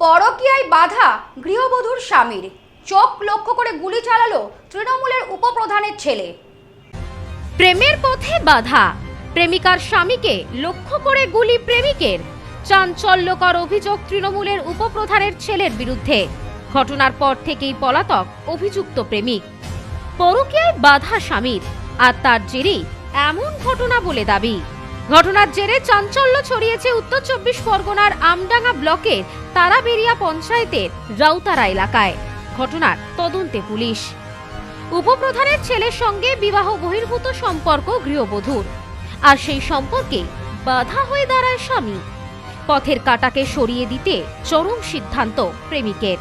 পরকীয়ায় বাধা, গৃহবধূর স্বামীর। চোখ লক্ষ্য করে গুলি চালালো তৃণমূলের উপপ্রধানের ছেলে। প্রেমের পথে বাধা, প্রেমিকার স্বামীকে লক্ষ্য করে গুলি প্রেমিকের। চাঞ্চল্যকর অভিযোগ তৃণমূলের উপপ্রধানের ছেলের বিরুদ্ধে। ঘটনার পর থেকেই পলাতক অভিযুক্ত প্রেমিক। পরকীয়ায় বাধা স্বামীর, আর তার জেরেই এমন ঘটনা বলে দাবি। ঘটনার জেরে চাঞ্চল্য ছড়িয়েছে উত্তর চব্বিশ পরগনার আমডাঙ্গা ব্লকের তারাবেরিয়া পঞ্চায়েতের রাউতারা এলাকায়। ঘটনার তদন্তে পুলিশ। উপপ্রধানের ছেলের সঙ্গে বিবাহ বহির্ভূত সম্পর্ক গৃহবধূর। আর সেই সম্পর্কে বাধা হয়ে দাঁড়ায় স্বামী। পথের কাটাকে সরিয়ে দিতে চরম সিদ্ধান্ত প্রেমিকের।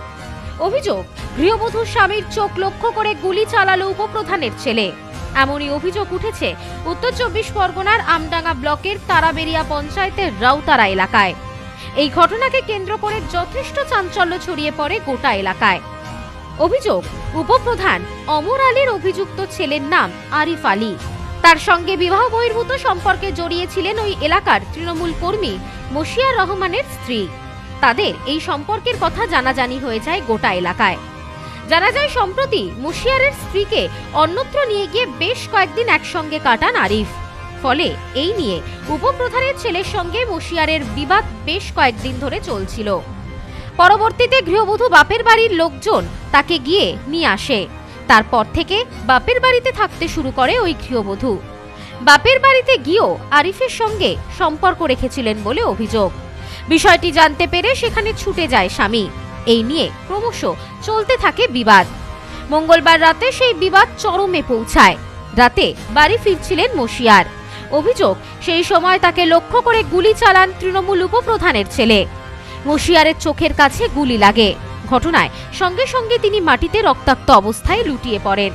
অভিযোগ, গৃহবধূর স্বামীর চোখ লক্ষ্য করে গুলি চালালো উপপ্রধানের ছেলে। এমনই অভিযোগ উঠেছে উত্তর চব্বিশ পরগনার আমডাঙ্গা ব্লকের তারাবেরিয়া পঞ্চায়েতের রাউতারা এলাকায়। এই ঘটনাকে কেন্দ্র করে যথেষ্ট চাঞ্চল্য ছড়িয়ে পড়ে গোটা এলাকায়। অভিযোগ, উপপ্রধান অমর আলীর অভিযুক্ত ছেলের নাম আরিফ আলী। তার সঙ্গে বিবাহ বহির্ভূত সম্পর্কে জড়িয়েছিলেন ওই এলাকার তৃণমূল কর্মী মশিয়ার রহমানের স্ত্রী। তাদের এই সম্পর্কের কথা জানাজানি হয়ে যায় গোটা এলাকায়। জানা যায়, সম্প্রতি মুশিয়ারের স্ত্রীকে অন্যত্র নিয়ে গিয়ে বেশ কয়েকদিন একসঙ্গে কাটান আরিফ। ফলে এই নিয়ে উপপ্রধানের ছেলের সঙ্গে মুশিয়ারের বিবাদ বেশ কয়েকদিন ধরে চলছিল। পরবর্তীতে গৃহবধূ বাপের বাড়ির লোকজন তাকে গিয়ে নিয়ে আসে। তারপর থেকে বাপের বাড়িতে থাকতে শুরু করে ওই গৃহবধূ। বাপের বাড়িতে গিয়েও আরিফের সঙ্গে সম্পর্ক রেখেছিলেন বলে অভিযোগ। বিষয়টি জানতে পেরে সেখানে ছুটে যায় স্বামী। এই নিয়ে ক্রমশ চলতে থাকে বিবাদ। মঙ্গলবার রাতে সেই বিবাদ চরমে পৌঁছায়। রাতে বাড়ি ফিরছিলেন মশিয়ার। অভিযোগ, সেই সময় তাকে লক্ষ্য করে গুলি চালান তৃণমূল উপপ্রধানের ছেলে। মশিয়ারের চোখের কাছে গুলি লাগে। ঘটনায় সঙ্গে সঙ্গে তিনি মাটিতে রক্তাক্ত অবস্থায় লুটিয়ে পড়েন।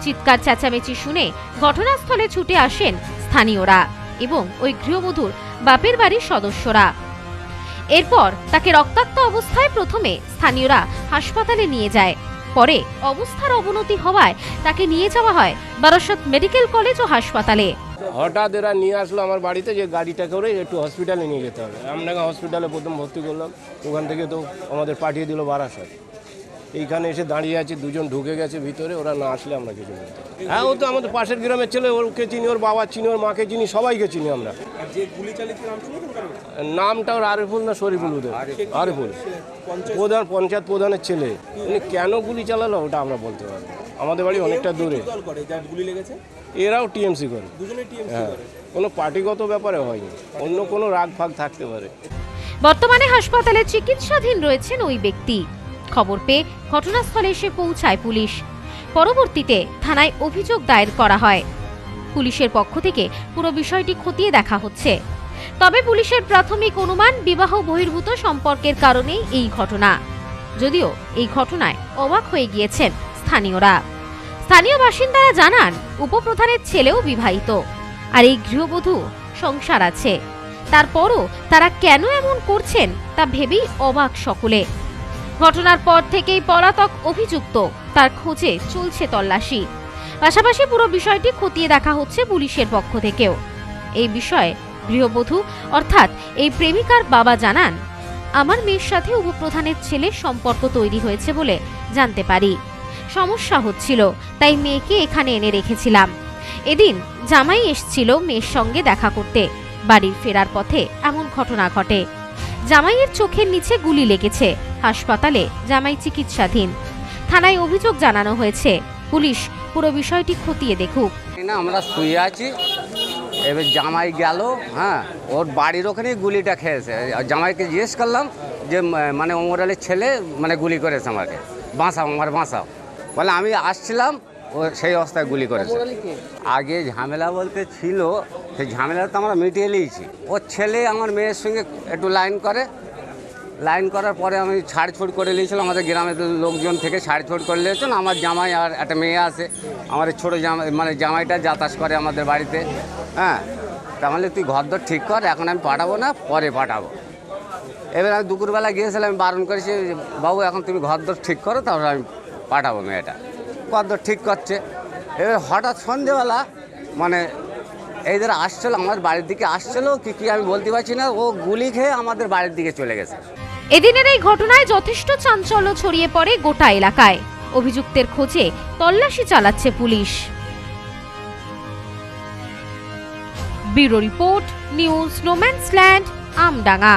চিৎকার চেঁচামেচি শুনে ঘটনাস্থলে ছুটে আসেন স্থানীয়রা এবং ওই গৃহবধূর বাপের বাড়ির সদস্যরা। এরপর তাকে রক্তাক্ত অবস্থায় প্রথমে স্থানীয়রা হাসপাতালে নিয়ে যায়। পরে অবস্থার অবনতি হওয়ায় তাকে নিয়ে যাওয়া হয় বারাসত মেডিকেল কলেজ ও হাসপাতালে। হঠাৎ এরা নিয়ে আসলো আমার বাড়িতে যে গাড়িটা করে একটু হসপিটালে নিয়ে যেতে হবে। আপনাকে হসপিটালে প্রথম ভর্তি করলাম। ওখান থেকে তো আমাদের পাঠিয়ে দিল বারাসাত। এইখানে এসে দাঁড়িয়ে আছে দুজন ঢুকে গেছে ভিতরে ওরা না আসলে আমরা কিছু বলতে হ্যাঁ ও তো আমাদের পাশের গ্রামের ছেলে ওকে চিনি ওর বাবা চিনি ওর মাকে চিনি সবাইকে চিনি আমরা। আর যে গুলি চালিয়েছে নাম শুনেছেন কারণ নামটা ওর আরিফুল না শরীফুল ওদের আরিফুল। প্রধান পঞ্চায়েত প্রধানের ছেলে। উনি কেন গুলি চালালো ওটা আমরা বলতে পারব আমাদের বাড়ি অনেকটা দূরে। এরাও টিএমসি করে। হ্যাঁ। করে। কোনো পার্টিগত ব্যাপারে হয়নি। অন্য কোনো রাগ ফাগ থাকতে পারে। বর্তমানে হাসপাতালে চিকিৎসাধীন রয়েছেন ওই ব্যক্তি। খবর পেয়ে ঘটনাস্থলে এসে পৌঁছায় পুলিশ। পরবর্তীতে থানায় অভিযোগ দায়ের করা হয়। পুলিশের পক্ষ থেকে পুরো বিষয়টি খতিয়ে দেখা হচ্ছে। তবে পুলিশের প্রাথমিক অনুমান বিবাহ বহির্ভূত সম্পর্কের কারণেই এই ঘটনা। যদিও এই ঘটনায় অবাক হয়ে গিয়েছেন স্থানীয়রা। স্থানীয় বাসিন্দারা জানান, উপপ্রধানের ছেলেও বিবাহিত। আর এই গৃহবধূ সংসার আছে। তারপরও তারা কেন এমন করছেন তা ভেবেই অবাক সকলে। ঘটনার পর থেকেই পলাতক অভিযুক্ত। তার খোঁজে চলছে তল্লাশি। পাশাপাশি পুরো বিষয়টি খতিয়ে দেখা হচ্ছে পুলিশের পক্ষ থেকেও। এই বিষয়ে গৃহবধূ, অর্থাৎ এই প্রেমিকার বাবা জানান, আমার মেয়ের সাথে উপপ্রধানের ছেলে সম্পর্ক তৈরি হয়েছে বলে জানতে পারি। সমস্যা হচ্ছিল, তাই মেয়েকে এখানে এনে রেখেছিলাম। এদিন জামাই এসছিল মেয়ের সঙ্গে দেখা করতে। বাড়ির ফেরার পথে এমন ঘটনা ঘটে। জামাইয়ের চোখের নিচে গুলি লেগেছে। হাসপাতালে জামাই চিকিৎসাধীন। থানায় অভিযোগ জানানো হয়েছে। পুলিশ পুরো বিষয়টি খতিয়ে দেখুক। না আমরা শুয়ে আছি। এবার জামাই গেল হ্যাঁ ওর বাড়ির ওখানে গুলিটা খেয়েছে। আর জামাইকে জিজ্ঞেস করলাম যে মানে ওমর আলীর ছেলে মানে গুলি করেছে আমাকে। বাঁচাও আমার বাঁচাও। বলে আমি আসছিলাম ও সেই অবস্থায় গুলি করেছে। আগে ঝামেলা বলতে ছিল সেই ঝামেলা তো আমরা মিটিয়ে নিয়েছি। ওর ছেলে আমার মেয়ের সঙ্গে একটু লাইন করে। লাইন করার পরে আমি ছাড়ছুড় করে নিয়েছিলাম। আমাদের গ্রামের লোকজন থেকে ছাড়ছুড় করে নিয়েছিল আমার জামাই আর একটা মেয়ে আছে। আমার ছোটো জামাই মানে জামাইটা যাতায়াত করে আমাদের বাড়িতে। হ্যাঁ? তাহলে তুই ঘর ঘরদর ঠিক কর, এখন আমি পাঠাবো না, পরে পাঠাবো। এবার আমি দুপুরবেলা গিয়েছিলাম, আমি বারণ করেছি, বাবু, এখন তুমি ঘর ঘরদর ঠিক করো তারপরে আমি পাঠাবো মেয়েটা। ঘর ঘরদর ঠিক করছে। এবার হঠাৎ সন্ধেবেলা মানে এইদের আসছিল, আমার বাড়ির দিকে আসছিল, কি কি আমি বলতে পারছি না, ও গুলি খেয়ে আমাদের বাড়ির দিকে চলে গেছে। এদিনের এই ঘটনায় যথেষ্ট চাঞ্চল্য ছড়িয়ে পড়ে গোটা এলাকায়। অভিযুক্তের খোঁজে তল্লাশি চালাচ্ছে police. Bureau report, news no man's land Amdanga.